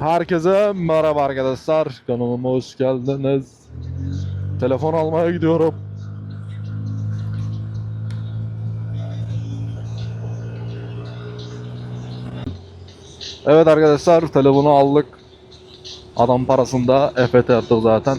Herkese merhaba arkadaşlar. Kanalıma hoş geldiniz. Telefon almaya gidiyorum. Evet arkadaşlar telefonu aldık. Adam parasında EFT attık zaten.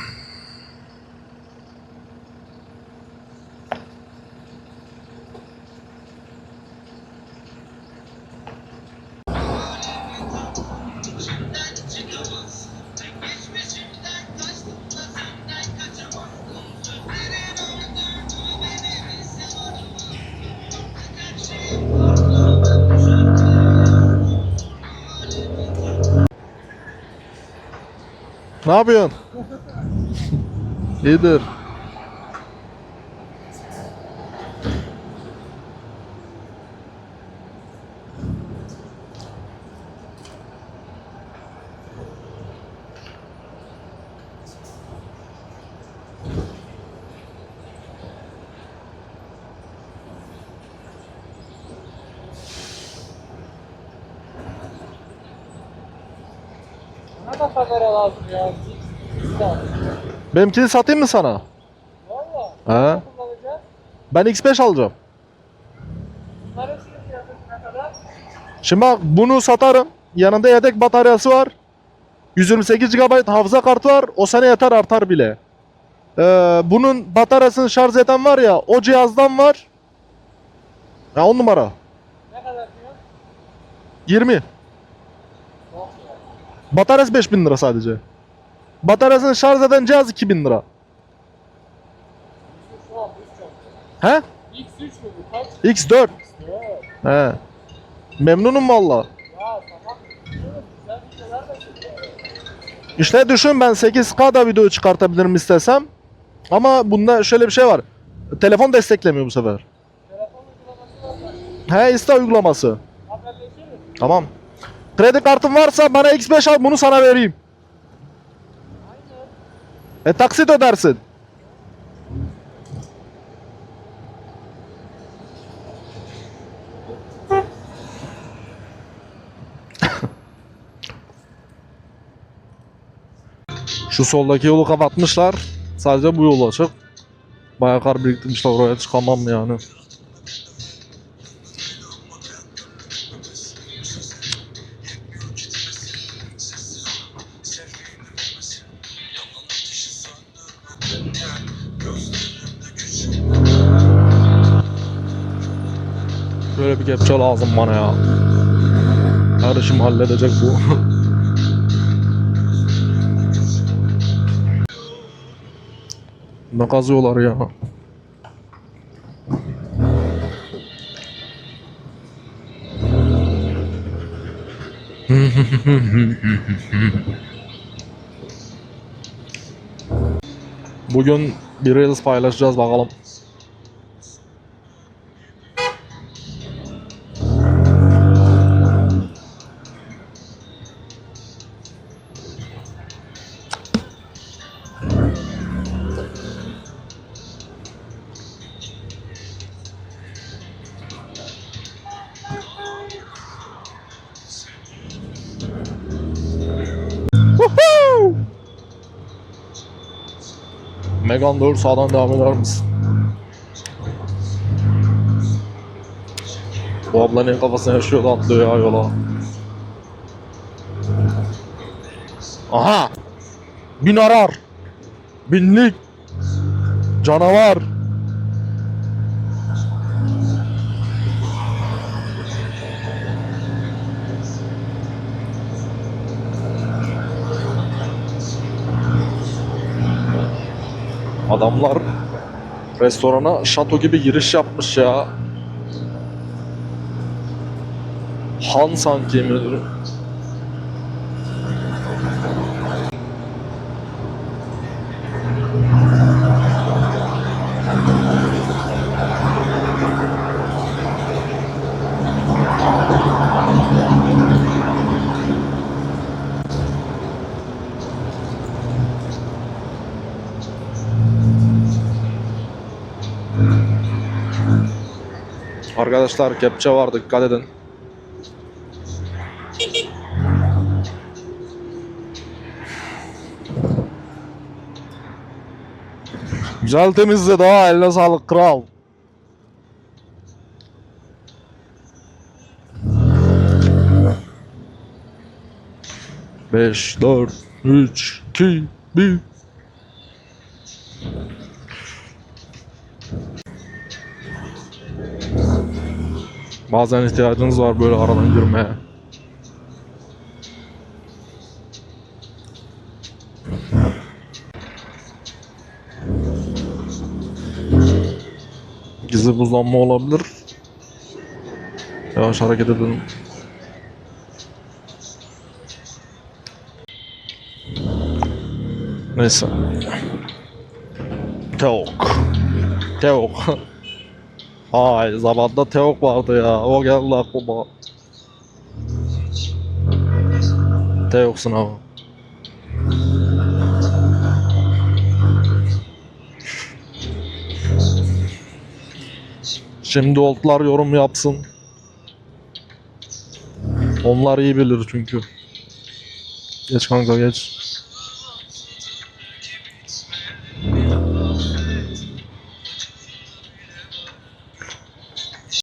Ne yapıyorsun? İyidir. Ne da kamera lazım ya? Benimkini satayım mı sana? Valla. He? Ben X5 alacağım. Bunların fiyatı ne kadar? Şimdi bak bunu satarım. Yanında yedek bataryası var. 128 GB hafıza kartı var. O sana yeter artar bile. Ee, bunun bataryasını şarj eden var ya o cihazdan var. Ya 10 numara. Ne kadar diyor? 20. Bataryası 5000 lira sadece. Bataryasını şarj eden cihaz 2000 lira. He? X3 mü bu? Kaç? X4. Evet. He. Memnunum valla. İşte düşün ben 8K da video çıkartabilirim istesem. Ama bunda şöyle bir şey var. Telefon desteklemiyor bu sefer. He Insta uygulaması. Tamam. Kredi kartın varsa bana X5 al bunu sana vereyim. E taksit ödersin. Şu soldaki yolu kapatmışlar. Sadece bu yol açık. Bayağı kar biriktirmişler oraya çıkamam yani. Böyle bir kepçe lazım bana ya. Her işimi halledecek bu. ne kazıyorlar ya. Bugün bir Reels paylaşacağız bakalım. Megan doğru sağdan devam eder misin? Bu ablanın kafasına yaşıyor atlıyor ya yola. Aha! Bin arar. Binlik. Canavar. Adamlar restorana şato gibi giriş yapmış ya. Han sanki ediyorum. Arkadaşlar kepçe var dikkat edin. Güzel temizledi ha eline sağlık kral. Beş, dört, üç, iki, bir. Bazen ihtiyacınız var böyle aradan girmeye. Gizli buzlanma olabilir. Yavaş hareket edin. Neyse. Teok. Teok. Ay zamanda Teok vardı ya. O geldi aklıma. Teok sınavı. Şimdi oltlar yorum yapsın. Onlar iyi bilir çünkü. Geç kanka geç.